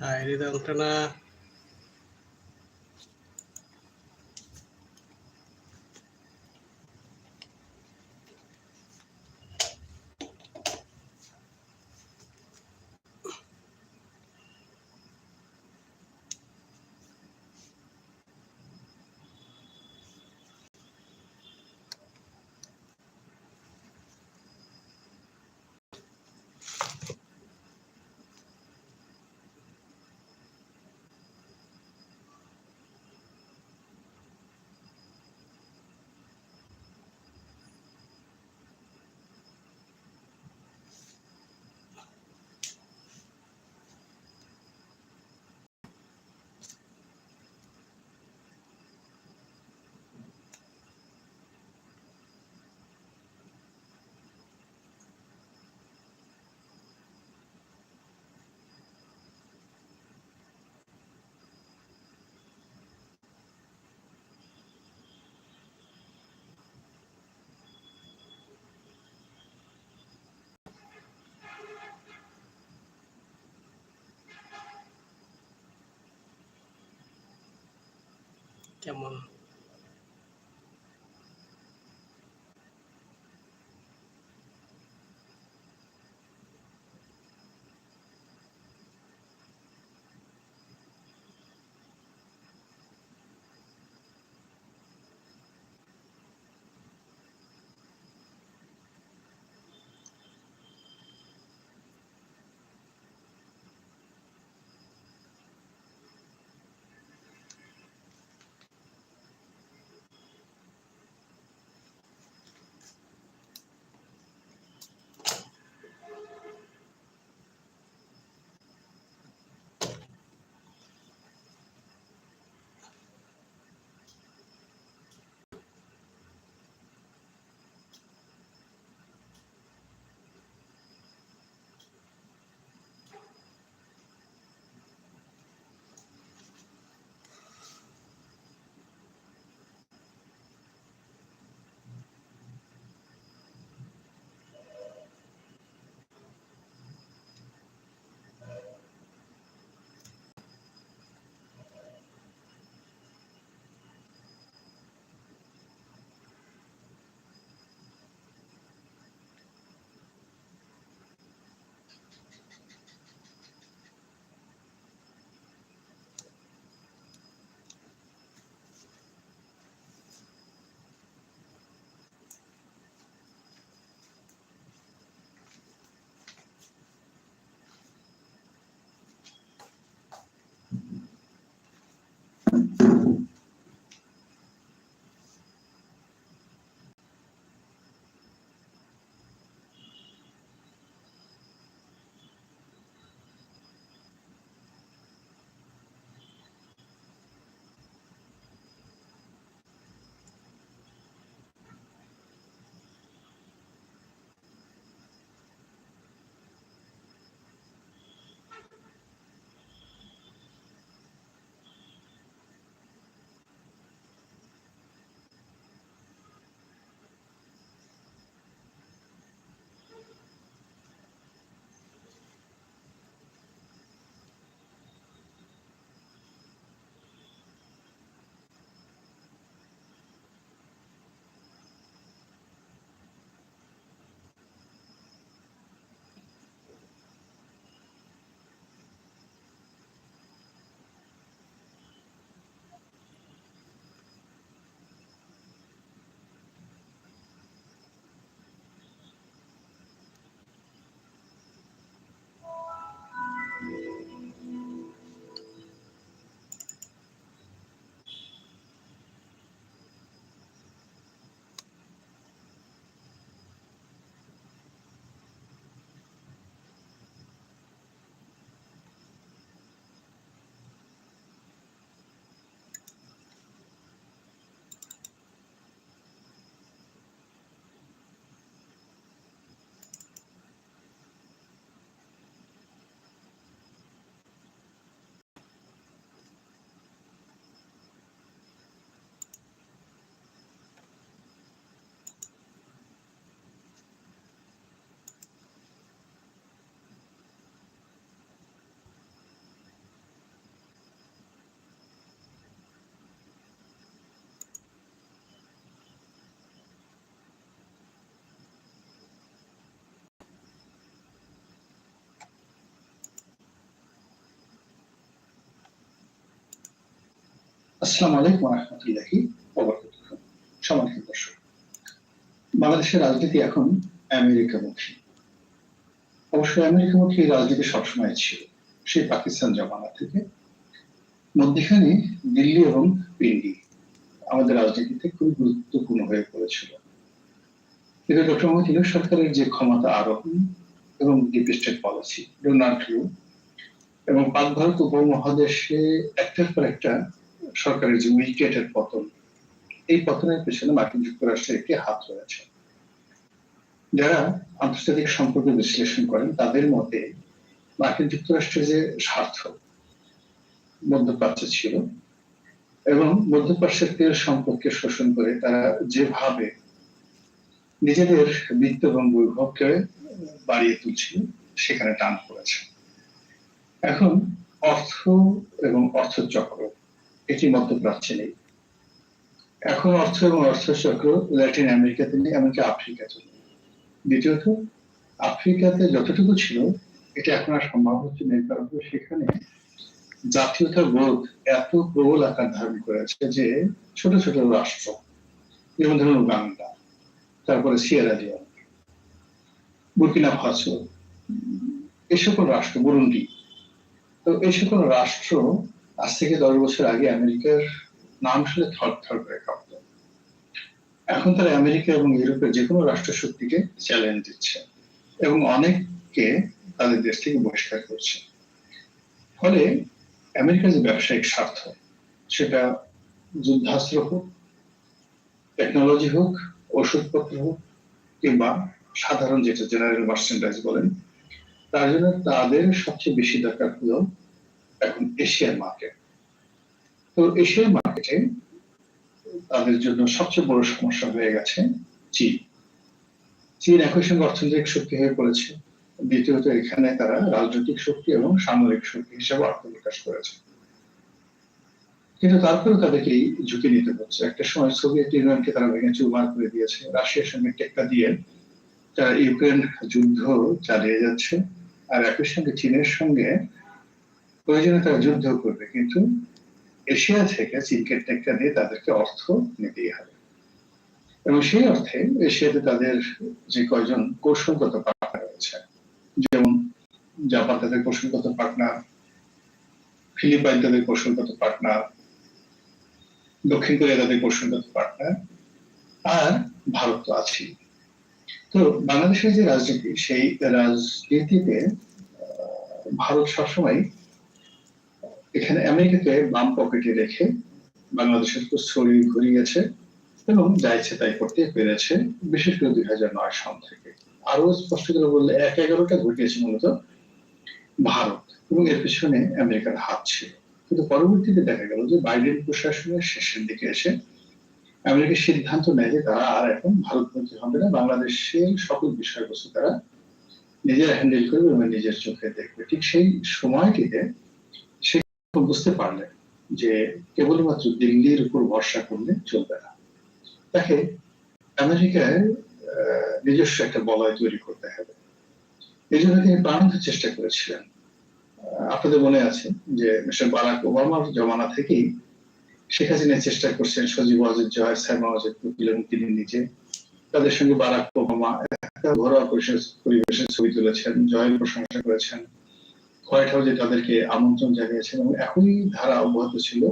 হায় 要么。আসসালামু আলাইকুম রহমতুল্লাহি দর্শক, বাংলাদেশের রাজনীতি এখন আমেরিকামুখী। অবশ্যই আমেরিকামুখী রাজনীতি সবসময় ছিল, সেই পাকিস্তান জমানা থেকে। মধ্যখানে দিল্লি এবং পিন্ডি আমাদের রাজনীতিতে খুবই গুরুত্বপূর্ণ হয়ে পড়েছিল। কিন্তু ডক্টর মোহাম্মদ সরকারের যে ক্ষমতা আরোহণ এবং ডিপ স্টেট পলিসি, ডোনাল্ড এবং পাক ভারত উপমহাদেশে একটার পর একটা সরকারের যে উইকেটের পতন, এই পতনের পেছনে মার্কিন যুক্তরাষ্ট্রের একটি হাত রয়েছে। যারা আন্তর্জাতিক সম্পর্ক বিশ্লেষণ করেন, তাদের মতে মার্কিন যুক্তরাষ্ট্রের যে স্বার্থ, মধ্যপ্রাচ্যে ছিল এবং মধ্যপ্রাচ্যের সম্পর্কে শোষণ করে তারা যেভাবে নিজেদের বৃত্ত এবং বৈভবকে বাড়িয়ে তুলছিল, সেখানে টান পড়েছে। এখন অর্থ এবং অর্থচক্র এটি মধ্যপ্রাচ্যে নেই এখন অর্থ এবং অর্থচক্র ল্যাটিন আমেরিকাতে নেই, এমনকি আফ্রিকাতে নেই। দ্বিতীয়ত, আফ্রিকাতে যতটুকু ছিল, এটা এখন আর সম্ভব হচ্ছে নেই কারণ সেখানে জাতীয়তা বোধ এত প্রবল আকার ধারণ করেছে যে ছোট ছোট রাষ্ট্র, যেমন ধরুন উগান্ডা, তারপরে সিয়েরা লিওন, বুর্কিনা ফাসো এই সকল রাষ্ট্র, বুরুন্ডি, তো এই সকল রাষ্ট্র আজ থেকে দশ বছর আগে আমেরিকার নাম শুনে থর থর করে কাঁপত এখন তারা আমেরিকা এবং ইউরোপের যে কোনো রাষ্ট্র শক্তিকে চ্যালেঞ্জ দিচ্ছে এবং অনেককে তাদের দেশ থেকে বহিষ্কার করছে। ফলে আমেরিকার যে ব্যবসায়িক স্বার্থ, সেটা যুদ্ধাস্ত্র হোক টেকনোলজি হোক ওষুধপত্র হোক, কিংবা সাধারণ যেটা জেনারেল মার্চেন্ডাইজ বলেন, তার জন্য তাদের সবচেয়ে বেশি দরকার হলো এখন এশিয়ার মার্কেট। তো এশিয়ার মার্কেটে তাদের জন্য সবচেয়ে বড় সমস্যা হয়ে গেছে চীন। চীন একই সঙ্গে অর্থনৈতিক শক্তি হয়ে পড়েছে। দ্বিতীয়ত, এখানে তারা রাজনৈতিক শক্তি এবং সামরিক শক্তি হিসেবে আত্মপ্রকাশ করেছে। কিন্তু তারপরেও তাদেরকে এই ঝুঁকি নিতে হচ্ছে। একটা সময় সোভিয়েত ইউনিয়নকে তারা ভেঙে চুরমার করে দিয়েছে। রাশিয়ার সঙ্গে টেক্কা দিয়ে তারা ইউক্রেন যুদ্ধ চালিয়ে যাচ্ছে। আর একই সঙ্গে চীনের সঙ্গে প্রয়োজনে তারা যুদ্ধ করবে। কিন্তু এশিয়া থেকে চীনকে টেক্কা দিয়ে তাদেরকে অর্থ নিতেই হবে। এবং সেই অর্থে এশিয়াতে তাদের যে কয়জন কৌশলগত পার্টনার রয়েছে, যেমন জাপান তাদের কৌশলগত পার্টনার ফিলিপাইন তাদের কৌশলগত পার্টনার দক্ষিণ কোরিয়া তাদের কৌশলগত পার্টনার আর ভারত তো আছেই। তো বাংলাদেশের যে রাজনীতি, সেই রাজনীতিতে ভারত সবসময় এখানে আমেরিকাকে বাম পকেটে রেখে বাংলাদেশের ছড়িয়ে ঘুরিয়েছে এবং যা ইচ্ছে তাই করতে পেরেছে, বিশেষ করে দুই হাজার নয় সাল থেকে। আরও স্পষ্ট করে বললে, এক এগারোটা ঘটিয়েছে মূলত ভারত এবং এর পিছনে আমেরিকার হাত ছিল। কিন্তু পরবর্তীতে দেখা গেল যে বাইডেন প্রশাসনের শেষের দিকে এসে আমেরিকা সিদ্ধান্ত নেয় যে তারা আর এখন ভারতপন্থী হবে না, বাংলাদেশের সকল বিষয়বস্তু তারা নিজের হ্যান্ডেল করবে এবং নিজের চোখে দেখবে। ঠিক সেই সময়টিতে সে বুঝতে পারলেন যে কেবলমাত্র দিল্লির উপর ভরসা করলে চলবে না। তাকে আমেরিকায় নিজস্ব একটা বলয় তৈরি করতে হবে। এই জন্য তিনি প্রাণান্ত চেষ্টা করেছিলেন। আপনাদের মনে আছে যে মিস্টার বারাক ওবামার জমানা থেকেই শেখ হাসিনা চেষ্টা করছেন সজীব অজিত জয়, সাইমা অজিত এবং তিনি নিজে। তাদের সঙ্গে বারাক ওবামা একটা ঘরোয়া পরিবেশের ছবি তুলেছেন, জয়ের প্রশংসা করেছেন। হোয়াইট হাউসে তাদেরকে আমন্ত্রণ জানিয়েছেন এবং এখনই ধারা অব্যাহত ছিল।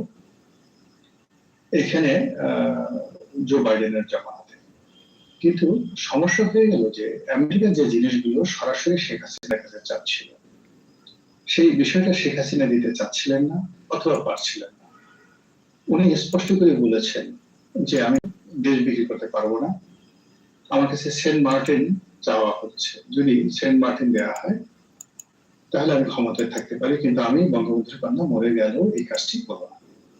এখানে জো বাইডেনের জামানাতে। কিন্তু সমস্যা হয়ে গেল যে আমেরিকার যে জিনিসগুলো সরাসরি শেখ হাসিনার কাছে চাচ্ছিল, সেই বিষয়টা শেখ হাসিনা দিতে চাচ্ছিলেন না অথবা পারছিলেন না। উনি স্পষ্ট করে বলেছেন যে, আমি দেশ বিক্রি করতে পারব না। আমার কাছে সেন্ট মার্টিন চাওয়া হচ্ছে। যদি সেন্ট মার্টিন দেওয়া হয় তাহলে আমি ক্ষমতায় থাকতে পারি, কিন্তু আমি বঙ্গবন্ধুর কন্যা মরে গেলেও এই কাজটি করব না।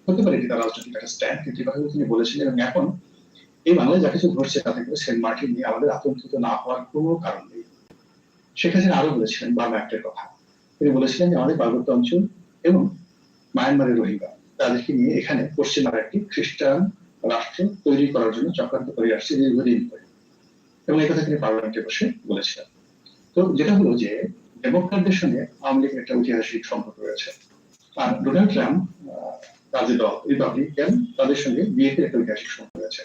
হতে পারে এটা রাজনৈতিক একটা স্ট্যান্ড কিন্তু এভাবে তিনি বলেছিলেন এবং এখন এই বাংলায় যা কিছু ঘটছে তাতে করে সেন্ট মার্টিন নিয়ে আমাদের আতঙ্কিত না হওয়ার কোনো কারণ নেই। শেখ হাসিনা আরও বলেছিলেন বার্মা অ্যাক্টের কথা। তিনি বলেছিলেন যে আমাদের পার্বত্য অঞ্চল এবং মায়ানমারের রোহিঙ্গা, তাদেরকে নিয়ে এখানে পশ্চিমার একটি খ্রিস্টান রাষ্ট্র তৈরি করার জন্য চক্রান্ত করে আসছে দীর্ঘদিন ধরে। এবং এই কথা তিনি পার্লামেন্টে বসে বলেছিলেন। তো যেটা হলো যে ডেমোক্রাটদের সঙ্গে আওয়ামী লীগের একটা ঐতিহাসিক সম্পর্ক রয়েছে। আর ডোনাল্ড ট্রাম্প তার যে দল রিপাবলিকান তাদের সঙ্গে বিএনপির একটা ঐতিহাসিক সম্পর্ক রয়েছে?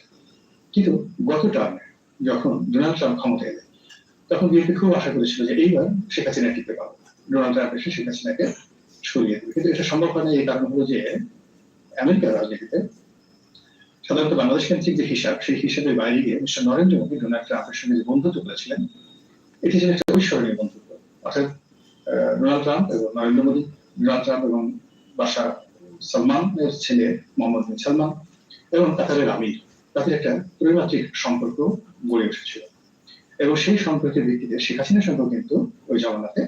কিন্তু গত টার্মে যখন ডোনাল্ড ট্রাম্প ক্ষমতা এলেন, তখন বিএনপি খুব আশা করেছিল যে এইবার শেখ হাসিনা টিকতে পারবে। ডোনাল্ড ট্রাম্প এসে শেখ হাসিনাকে সরিয়ে দেবে। কিন্তু এটা সম্ভব হয় না এই কারণ হলো যে আমেরিকার রাজনীতিতে সাধারণত বাংলাদেশ কেন্দ্রিক যে হিসাব, সেই হিসাবের বাইরে গিয়ে মিস্টার নরেন্দ্র মোদী ডোনাল্ড ট্রাম্পের সঙ্গে যে বন্ধুত্ব করেছিলেন, এটি ছিল একটা ঐশ্বরণীয় বন্ধুত্ব। অর্থাৎ ডোনাল্ড ট্রাম্প এবং নরেন্দ্র মোদী। ডোনাল্ড ট্রাম্প এবং বাসা সালমানের ছেলে মোহাম্মদ বিন সালমান এবং কাতারের আমির। তাদের একটা ত্রৈমাত্রিক সম্পর্ক গড়ে উঠেছিল। এবং সেই সম্পর্কের ভিত্তিতে শেখ হাসিনার সঙ্গেও কিন্তু ওই জমানাতে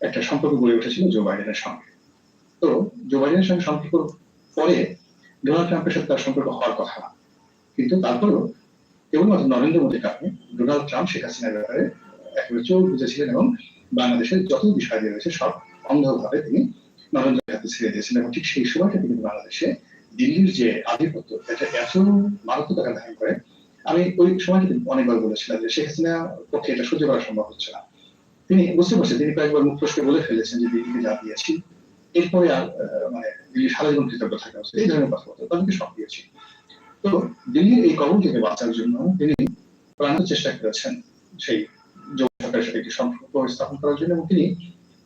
একটা সম্পর্ক গড়ে উঠেছিল জো বাইডেনের সঙ্গে। তো জো বাইডেনের সঙ্গে সম্পর্ক পরে ডোনাল্ড ট্রাম্পের সাথে তার সম্পর্ক হওয়ার কথা। কিন্তু তারপরেও কেবলমাত্র নরেন্দ্র মোদীর কারণে ডোনাল্ড ট্রাম্প শেখ হাসিনার ব্যাপারে একেবারে চোখ বুঝেছিলেন এবং বাংলাদেশের যত বিষয় রয়েছে, সব অন্ধভাবে তিনি নরেন্দ্রের হাতে ছেড়ে দিয়েছেন এবং ঠিক সেই সময়টা কিন্তু বাংলাদেশে দিল্লির যে আধিপত্য, এটা এত মারাত্মক আকার ধারণ করে। আমি ওই সময়টা অনেকবার বলেছিলাম যে শেখ হাসিনা পক্ষে এটা সহ্য করা সম্ভব হচ্ছে না। তিনি বুঝতে পারছেন, তিনি কয়েকবার মুখ ফসকে বলে ফেলেছেন যে দিল্লিকে যা দিয়েছি, এরপরে আর মানে দিল্লি সারা জীবন কৃতজ্ঞ থাকা উচিত এই ধরনের কথা বলতে তাদেরকে সব দিয়েছি তো দিল্লির এই কবল থেকে বাঁচার জন্য তিনি প্রাণান্ত চেষ্টা করেছেন সেই সরকারের সাথে একটি সম্পর্ক স্থাপন করার জন্য এবং তিনি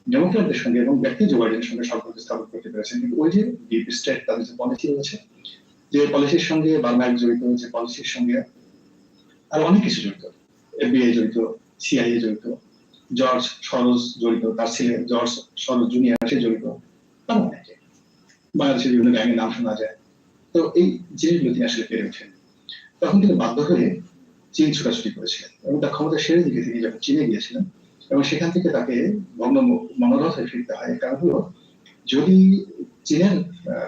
ডেমোক্রেটদের সঙ্গে এবং ব্যক্তি জো সঙ্গে সম্পর্ক স্থাপন করতে পেরেছেন। কিন্তু ওই যে ডিপ স্টেট তাদের যে পলিসি রয়েছে, যে পলিসির সঙ্গে বার্মাক জড়িত, যে পলিসির সঙ্গে আর অনেক কিছু জড়িত। এফবিআই জড়িত, সিআইএ জড়িত, জর্জ সরোজ জড়িত, তার ছেলে জর্জ সরোজ জুনিয়র সে জড়িত বাংলাদেশের বিভিন্ন গ্যাংয়ের নাম শোনা যায়। তো এই জিনিসগুলো তিনি আসলে পেরে ওঠেন। তখন তিনি বাধ্য হয়ে চীন ছোটাছুটি করেছিলেন এবং তার ক্ষমতা সেরে দিকে তিনি যখন চীনে গিয়েছিলেন এবং সেখান থেকে তাকে ভগ্ন মনোরথ ফিরতে হয়। কারণ হলো, যদি চীনের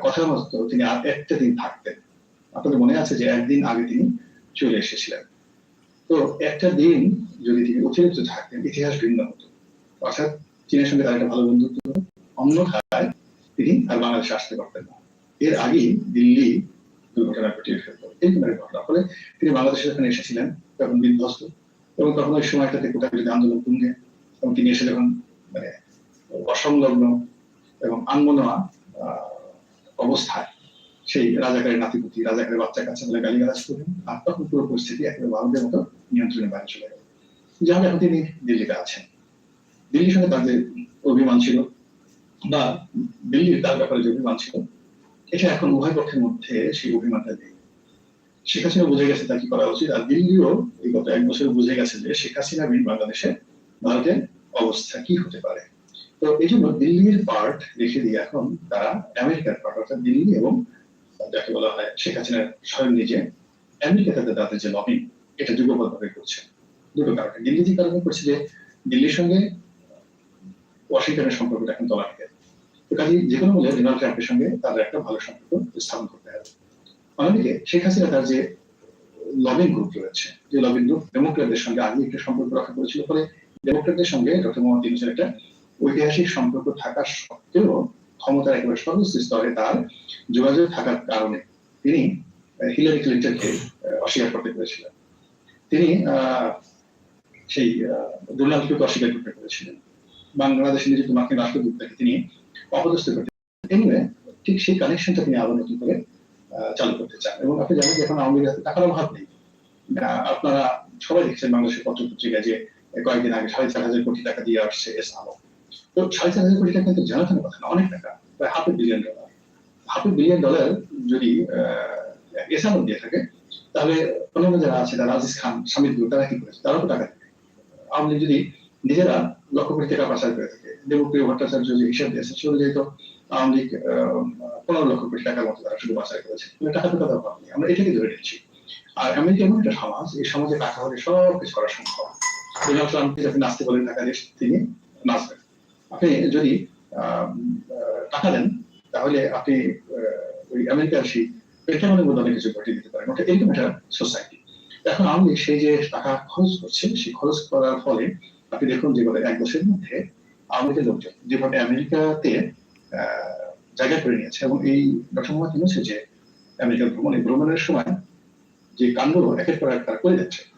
কথা মতো তিনি একটা দিন থাকতেন, আপনাদের মনে আছে যে একদিন আগে তিনি চলে এসেছিলেন। তো একটা দিন যদি তিনি অতিরিক্ত থাকতেন, ইতিহাস ভিন্ন হতো। অর্থাৎ চীনের সঙ্গে তার একটা ভালো বন্ধুত্ব। অন্যথায় তিনি আর বাংলাদেশে আসতে পারতেন না। এর আগেই দিল্লি দুর্ঘটনা ঘটিয়ে ফেলত ঘটনা ফলে তিনি বাংলাদেশে যখন এসেছিলেন তখন বিধ্বস্ত। এবং তখন ওই সময়টাতে আন্দোলন তুঙ্গে। এবং তিনি এসে যখন মানে অসংলগ্ন এবং আহ, অবস্থায় সেই রাজাকারের নাতিপুতি রাজাকারের বাচ্চা কাছে বলে গালিগালাজ করলেন। আর তখন পুরো পরিস্থিতি একেবারে ভারতের মতো নিয়ন্ত্রণের বাইরে চলে গেল। যার এখন তিনি দিল্লিতে আছেন। দিল্লির সঙ্গে যে অভিমান ছিল বা দিল্লির তার ব্যাপারে যে অভিমান ছিল এটা এখন উভয় পক্ষের মধ্যে সেই অভিমানটা নেই। শেখ হাসিনা বুঝে গেছে তার কি করা উচিত? আর দিল্লিও এই গত এক বছর বুঝে গেছে যে শেখ হাসিনা বিন বাংলাদেশে ভারতের অবস্থা কি হতে পারে? তো এই জন্য দিল্লির পার্ট রেখে দিয়ে এখন তারা আমেরিকার পার্ট অর্থাৎ দিল্লি এবং যাকে বলা হয় শেখ হাসিনার স্বয়ং নিজে আমেরিকাতে তাদের তাদের যে লবিং এটা যুগপৎভাবে করছে। দুটো কারণে। দিল্লি যে কারণে করছে যে দিল্লির সঙ্গে ওয়াশিংটনের সম্পর্কটা এখন তলা থেকে তো কাজে যে কোনো মূল্যে ডোনাল্ড ট্রাম্পের সঙ্গে তাদের একটা ভালো সম্পর্ক স্থাপন করতে অন্যদিকে শেখ হাসিনা তার যে লবিং গ্রুপ রয়েছে, যে লবিং গ্রুপ ডেমোক্রেটদের সঙ্গে আগে একটা সম্পর্ক রক্ষা করেছিল, ফলে ডেমোক্রেটদের সঙ্গে ডক্টর মোহাম্মদ ইউনুসের একটা ঐতিহাসিক সম্পর্ক থাকা সত্ত্বেও ক্ষমতার একেবারে সর্বোচ্চ স্তরে তার যোগাযোগ থাকার কারণে তিনি হিলারি ক্লিন্টনকে অস্বীকার করতে পেরেছিলেন। তিনি সেই ডোনাল্ডকে অস্বীকার করতে পেরেছিলেন। বাংলাদেশে নিযুক্ত মার্কিন রাষ্ট্রদূতকে তিনি অপদস্থ করতে এনিওয়ে ঠিক সেই কানেকশনটা তিনি আবার নতুন করে চালু করতে চান। এবং আপনি জানেন যে এখন আওয়ামী হাতে টাকার অভাব নেই। আপনারা সবাই দেখছেন বাংলাদেশের পত্র পত্রিকা যে কয়েকদিন আগে সাড়ে চার হাজার কোটি টাকা দিয়ে আসছে এস আলম। তো সাড়ে চার হাজার কোটি টাকা কিন্তু জানাতেন কথা না, অনেক টাকা, প্রায় half billion dollar. Half billion dollar যদি এস আলম দিয়ে থাকে, তাহলে অন্যান্য যারা আছে, তারা আজিজ খান স্বামী তারা কি করেছে? তারাও তো টাকা আওয়ামী লীগ যদি নিজেরা লক্ষ কোটি টাকা পাচার করে থাকে, দেবপ্রিয় ভট্টাচার্য যে হিসাব দিয়েছে সেগুলো যেহেতু আওয়ামী লীগ পনেরো লক্ষ কোটি টাকার মতো তারা শুধু পাচার করেছে। টাকা তো কথা পাবনি আমরা এটাকে ধরে নিচ্ছি। আর আমেরিকা এমন একটা সমাজ, এই সমাজে টাকা হলে সব কিছু করা সম্ভব। ডোনাল্ড ট্রাম্পকে যাতে নাচতে বলেন টাকা দিয়ে তিনি? নাচবেন আপনি যদি টাকা দেন, তাহলে আপনি ওই আমেরিকার সেই পেন্টাগনের মধ্যে অনেক কিছু ঘটিয়ে দিতে পারেন। ওটা এরকম একটা সোসাইটি এখন আমি সেই যে টাকা খরচ করছে, সেই খরচ করার ফলে আপনি দেখুন যে গত এক বছরের মধ্যে লীগের লোকজন, যেভাবে আমেরিকাতে জায়গা করে নিয়েছে। এবং এই ডক্টর মোহাম্মদ যে আমেরিকার ভ্রমণ ভ্রমণের সময় যে কাণ্ড একের পর এক তারা করে যাচ্ছে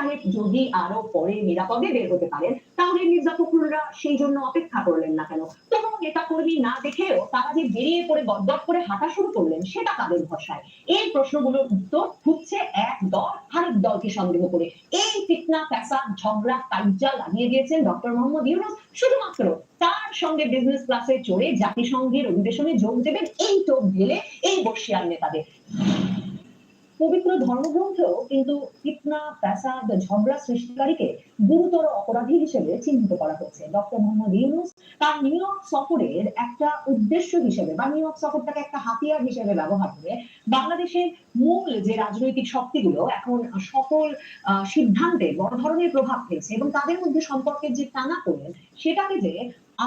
সাহেব যদি আরও পরে নিরাপদে বের হতে পারেন, তাহলে মির্জা ফখরুলরা সেই জন্য অপেক্ষা করলেন না কেন? কোনো নেতা কর্মী না দেখেও তারা যে বেরিয়ে পড়ে গদ্দর করে হাঁটা শুরু করলেন, সেটা তাদের ভরসায়? এই প্রশ্নগুলোর উত্তর খুঁজছে এক দল, আরেক দলকে সন্দেহ করে। এই ফিতনা, ফ্যাসাদ, ঝগড়া কাজ্জা লাগিয়ে দিয়েছেন ডক্টর মোহাম্মদ ইউনুস। শুধুমাত্র তার সঙ্গে বিজনেস ক্লাসে চড়ে জাতিসংঘের অধিবেশনে যোগ দেবেন, এই টোপ ঢেলে এই বর্ষিয়ান নেতাদের। পবিত্র ধর্মগ্রন্থেও কিন্তু ফিতনা, ফ্যাসাদ, ঝগড়া সৃষ্টিকারীকে গুরুতর অপরাধী হিসেবে চিহ্নিত করা হয়েছে। ডক্টর মোহাম্মদ ইউনুস তার নিউ ইয়র্ক সফরের একটা উদ্দেশ্য হিসেবে বা নিউ ইয়র্ক সফরটাকে একটা হাতিয়ার হিসেবে ব্যবহার করে বাংলাদেশের মূল যে রাজনৈতিক শক্তিগুলো এখন সকল সিদ্ধান্তে বড় ধরনের প্রভাব ফেলছে এবং তাদের মধ্যে সম্পর্কের যে টানা সেটাকে যে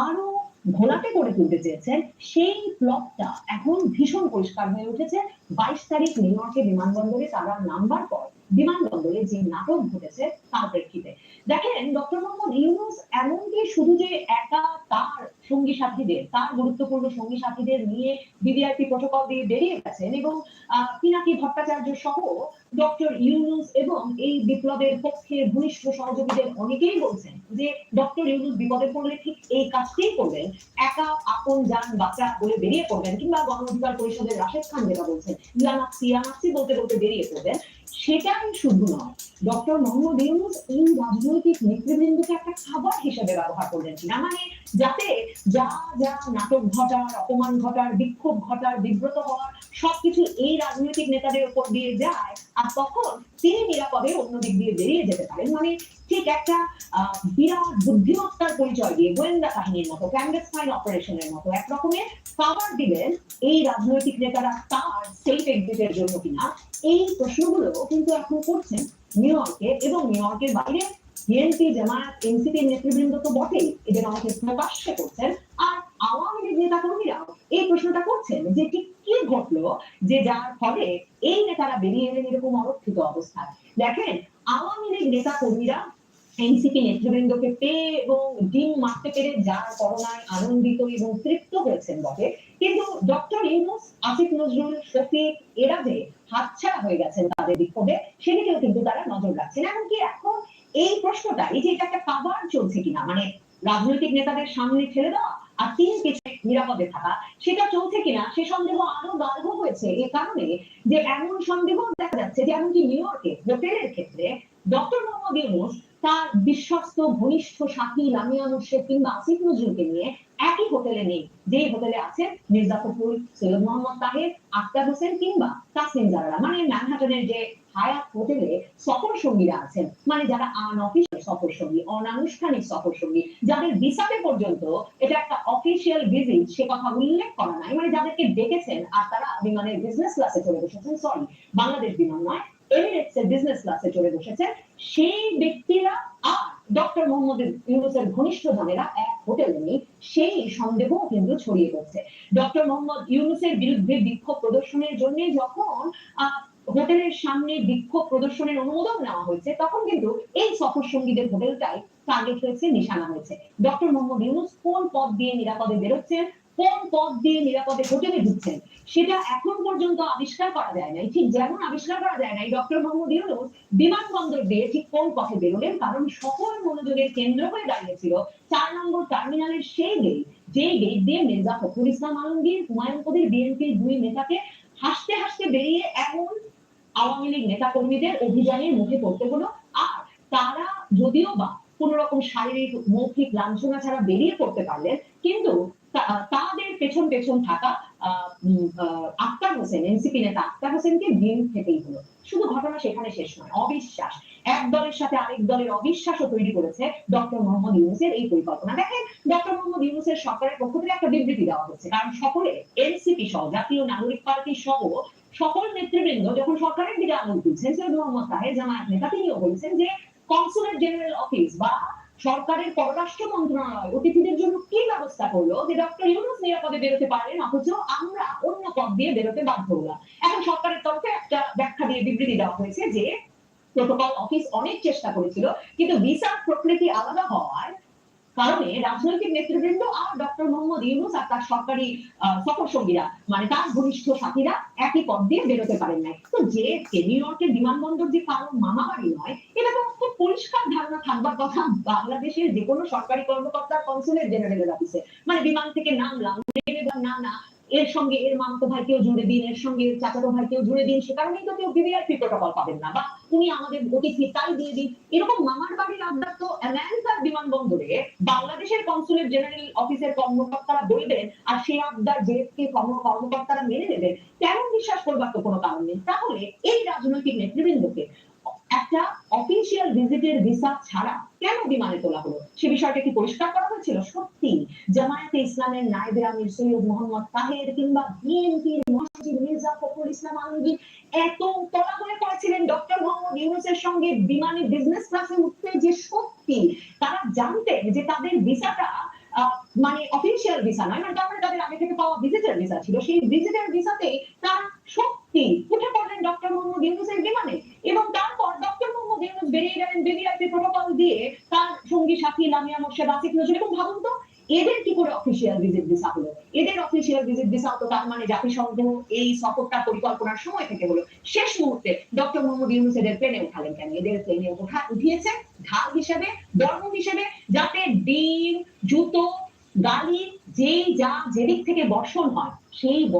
আরও ঘোলাটে করে তুলতে চেয়েছেন, সেই প্লটটা এখন ভীষণ পরিষ্কার হয়ে উঠেছে। বাইশ তারিখ নিউ ইয়র্কে বিমানবন্দরে তারা নামবার পর। বিমানবন্দরে যে নাটক ঘটেছে, তার প্রেক্ষিতে। দেখেন, ডক্টর মোহাম্মদ ইউনুস এমনকি শুধু যে একা তার সঙ্গী সাথীদের, তার গুরুত্বপূর্ণ সঙ্গী সাথীদের নিয়ে বিডিআরপি প্রোটোকল দিয়ে বেরিয়ে গেছেন এবং পিনাকি ভট্টাচার্য সহ ডক্টর ইউনুস এবং এই বিপ্লবের পক্ষে ঘনিষ্ঠ সহযোগীদের অনেকেই বলছেন যে, ডক্টর ইউনুস বিপদে পড়লে ঠিক এই কাজটাই করবেন। একা আপন যান বাঁচা বলে বেরিয়ে পড়বেন কিংবা গণ অধিকার পরিষদের রাশেদ খান যেটা বলছেন, ইয়ানাক্সি ইয়ানাক্সি বলতে বলতে বেরিয়ে পড়বেন। সেটাই শুধু নয় ডক্টর মোহাম্মদ ইউনুস এই রাজনৈতিক নেতৃবৃন্দকে একটা খাবার হিসেবে ব্যবহার করলেন কিনা? মানে যাতে যা যা নাটক ঘটার, অপমান ঘটার, বিক্ষোভ ঘটার, বিব্রত হওয়ার, সবকিছু এই রাজনৈতিক নেতাদের উপর দিয়ে যায়, আর তখন তিনি নিরাপদে অন্য দিক দিয়ে বেরিয়ে যেতে পারেন। মানে ঠিক একটা বিরাট বুদ্ধিমত্তার পরিচয় দিয়ে গোয়েন্দা কাহিনীর মতো ক্যান্ডেসফাইন অপারেশনের মতো এক রকমের পাওয়ার দিবেন এই রাজনৈতিক নেতারা তার সেফ এক্সিটের জন্য কিনা? এই প্রশ্নগুলো কিন্তু এখন করছেন। নিউ ইয়র্কে এবং নিউ ইয়র্কের বাইরে বিএনপি জামায়াত এনসিপি নেতৃবৃন্দ তো বটেই। এদের অনেকে প্রকাশ্যে করছেন। আর আওয়ামী লীগ নেতা কর্মীরাও এই প্রশ্নটা করছেন যে ঠিক কি ঘটলো যে যার ফলে এই নেতারা বেরিয়ে এলেন এরকম অরক্ষিত অবস্থা দেখেন, আওয়ামী লীগ নেতা কর্মীরা পেয়ে এবং ডিম মারতে পেরে করোনায় আনন্দিত এবং তৃপ্ত হয়েছেন বটে। কিন্তু ডক্টর ইউনুস, আসিফ নজরুল, শফিক এরা যে হাতছাড়া হয়ে গেছেন তাদের বিক্ষোভে, সেদিকেও কিন্তু তারা নজর রাখছেন। এমনকি এখন এই প্রশ্নটা এই যে এটা একটা কাবার চলছে কিনা মানে রাজনৈতিক নেতাদের সামনে ঠেলে দেওয়া আর তিন পিছনে নিরাপদে থাকা, সেটা চলছে কিনা, সে সন্দেহ আরও গাঢ় হয়েছে। এ কারণে যে এমন সন্দেহ দেখা যাচ্ছে যে এমনকি নিউ ইয়র্কে হোটেলের ক্ষেত্রে ডক্টর মোহাম্মদ ইউনুস তার বিশ্বস্ত ঘনিষ্ঠ সাথী লামিয়া মুর্শেদ কিংবা আসিফ নজরুলকে নিয়ে একই হোটেলে নেই। যে হোটেলে আছেন মির্জা ফখরুল, সৈয়দ মোহাম্মদ তাহের আক্তার হোসেন কিংবা তাসলিম জারারা। মানে ম্যানহাটনের যে হায়াত হোটেলে সফর সঙ্গীরা আছেন। মানে যারা আনঅফিসিয়াল সফর সঙ্গী, অনানুষ্ঠানিক সফর সঙ্গী, যাদের ভিসাতে পর্যন্ত এটা একটা অফিসিয়াল ভিজিট সে কথা উল্লেখ করা নাই। মানে যাদেরকে ডেকেছেন আর তারা বিমানের বিজনেস ক্লাসে চলে বসেছেন সরি বাংলাদেশ বিমান নয় এমিরেটস বিজনেস ক্লাসে চলে বসেছেন সেই ব্যক্তিরা আর ডক্টর মোহাম্মদ ইউনুসের ঘনিষ্ঠ জনেরা এক হোটেলে নেই, সেই সন্দেহ কিন্তু ছড়িয়ে পড়ছে। ডক্টর মোহাম্মদ ইউনুসের বিরুদ্ধে বিক্ষোভ প্রদর্শনের জন্য যখন হোটেলের সামনে বিক্ষোভ প্রদর্শনের অনুমোদন নেওয়া হয়েছে, তখন কিন্তু এই সফর সঙ্গীদের হোটেলটাই টার্গেট হয়েছে, নিশানা হয়েছে। ডক্টর মোহাম্মদ ইউনুস কোন পথ দিয়ে নিরাপদে বেরোচ্ছেন কোন পথ দিয়ে নিরাপদে হোটেলে ঢুকছেন। সেটা এখন পর্যন্ত আবিষ্কার করা যায় নাই। ঠিক যেমন আবিষ্কার করা যায় নাই ডক্টর মোহাম্মদ ইউনুস বিমানবন্দর দিয়ে ঠিক কোন পথে বেরোলেন, কারণ সকল মনোযোগের কেন্দ্র হয়ে দাঁড়িয়েছিল চার নম্বর টার্মিনালের সেই গেট। যে গেট দিয়ে মির্জা ফখরুল ইসলাম আলমগীর, হুমায়ুন কবির, বিএনপির দুই নেতাকে হাসতে হাসতে বেরিয়ে এমন আওয়ামী লীগ নেতা কর্মীদের অভিযানের মুখে পড়তে হলো। আর তারা যদিও বা কোন রকম শারীরিক, মৌখিক লাঞ্ছনা ছাড়া বেরিয়ে পড়তে পারলেন, কিন্তু তাদের পেছন পেছন থাকা আক্তার হোসেন, এনসিপি নেতা আক্তার হোসেনকে দিন থেকেই হলো। শুধু ঘটনা সেখানে শেষ নয়, অবিশ্বাস। এক দলের সাথে আরেক দলের অবিশ্বাসও তৈরি করেছে ডক্টর মোহাম্মদ ইউনুসের এই পরিকল্পনা। দেখেন, ডক্টর মোহাম্মদ ইউনুসের সরকারের পক্ষ থেকে একটা বিবৃতি দেওয়া হচ্ছে, কারণ সকলে, এনসিপি সহ, জাতীয় নাগরিক পার্টি সহ, সকল নেতৃবৃন্দ যখন সরকারের দিকে আঙুল তুলছেন, সৈয়দ মোহাম্মদ তাহের জামায়াত নেতা তিনিও বলেছেন যে কনসুলেট জেনারেল অফিস বা সরকারের পররাষ্ট্র মন্ত্রণালয় অতিথিদের জন্য কি ব্যবস্থা করল যে ডক্টর ইউনুস নিরাপদে বেরোতে পারেন? অথচ আমরা অন্য পথ দিয়ে বেরোতে বাধ্য হলাম। এখন সরকারের তরফে একটা ব্যাখ্যা দিয়ে বিবৃতি দেওয়া হয়েছে যে প্রোটোকল অফিস অনেক চেষ্টা করেছিল, কিন্তু ভিসার প্রকৃতি আলাদা হওয়ার কারণে রাজনৈতিক নেতৃবৃন্দ আর ডক্টর মোহাম্মদ ইউনুস আর তার সরকারি সফর সঙ্গীরা মানে তার ঘনিষ্ঠ সাথীরা একই পথ দিয়ে বেরোতে পারেন নাই। তো যে নিউ ইয়র্কের বিমানবন্দর যে কারও মামা বাড়ি নয়, এটা তো খুব পরিষ্কার ধারণা থাকবার কথা। বাংলাদেশের যে কোনো সরকারি কর্মকর্তার কনসুলেট জেনারেলের অফিসে মানে বিমান থেকে নামলাম না না এর সঙ্গে এর মামতো ভাইকেও জুড়ে দিন, এর সঙ্গে এর চাচাতো ভাইকেও জুড়ে দিন, সে কারণেই তো কেউ ভিভিআইপি প্রোটোকল পাবেন না। বা উনি আমাদের অতিথি, তাই দিয়ে দিন। এরকম মামার বাড়ির আবদার তো আমেরিকার বিমানবন্দরে বাংলাদেশের কনসুলেট জেনারেল অফিসের কর্মকর্তারা বলবেন, আর সেই আবদার জেএফকে কর্মকর্তারা মেনে নেবেন, তেমন বিশ্বাস করবার তো কোনো কারণ নেই। তাহলে এই রাজনৈতিক নেতৃবৃন্দকে একটা অফিসিয়াল ভিজিটের ভিসা ছাড়া কেন বিমানে তোলা হলো? সে বিষয়টা কি পরিষ্কার করা হয়েছিল? সত্যি, জামায়াতে ইসলামের নায়েবে আমির সৈয়দ মোহাম্মদ তাহের কিংবা বিএনপির মহাসচিব মির্জা ফখরুল ইসলাম আলমগীর এত তলা হয়ে পড়েছিলেন ডক্টর মোহাম্মদ ইউনুসের সঙ্গে বিমানে বিজনেস ক্লাসে উঠতে যে সত্যি, তারা জানতেন যে তাদের ভিসাটা মানে অফিসিয়াল ভিসা নয় মানে তার মানে তাদের আগে থেকে পাওয়া ভিজিটার ভিসা ছিল, সেই ভিজিটার ভিসাতে তারা সত্যি উঠে পড়লেন ডক্টর মোহাম্মদ বিমানে এবং তারপর ডক্টর মোহাম্মদ বেরিয়ে গেলেন প্রোটোকল দিয়ে তার সঙ্গী সাথী লামিয়া মোর্শেদ, আসিফ নজরুল এবং ভাবুন তো, এদের কি করে অফিসিয়াল ভিজিট ভিসা হলো? এদের অফিসিয়াল ভিজিট ভিসা তো তার মানে জাতিসংঘ এই সফরটা পরিকল্পনার সময় থেকে হলো। শেষ মুহূর্তে ডক্টর মোহাম্মদ ইউনুস এদের প্লেনে উঠালেন কেন? এদের প্লেনে ওঠা উঠিয়েছে ঢাল হিসেবে বর্ম হিসেবে, যাতে ডিম, জুতো, গালি, যেই যা যেদিক থেকে বর্ষণ হয়, সেই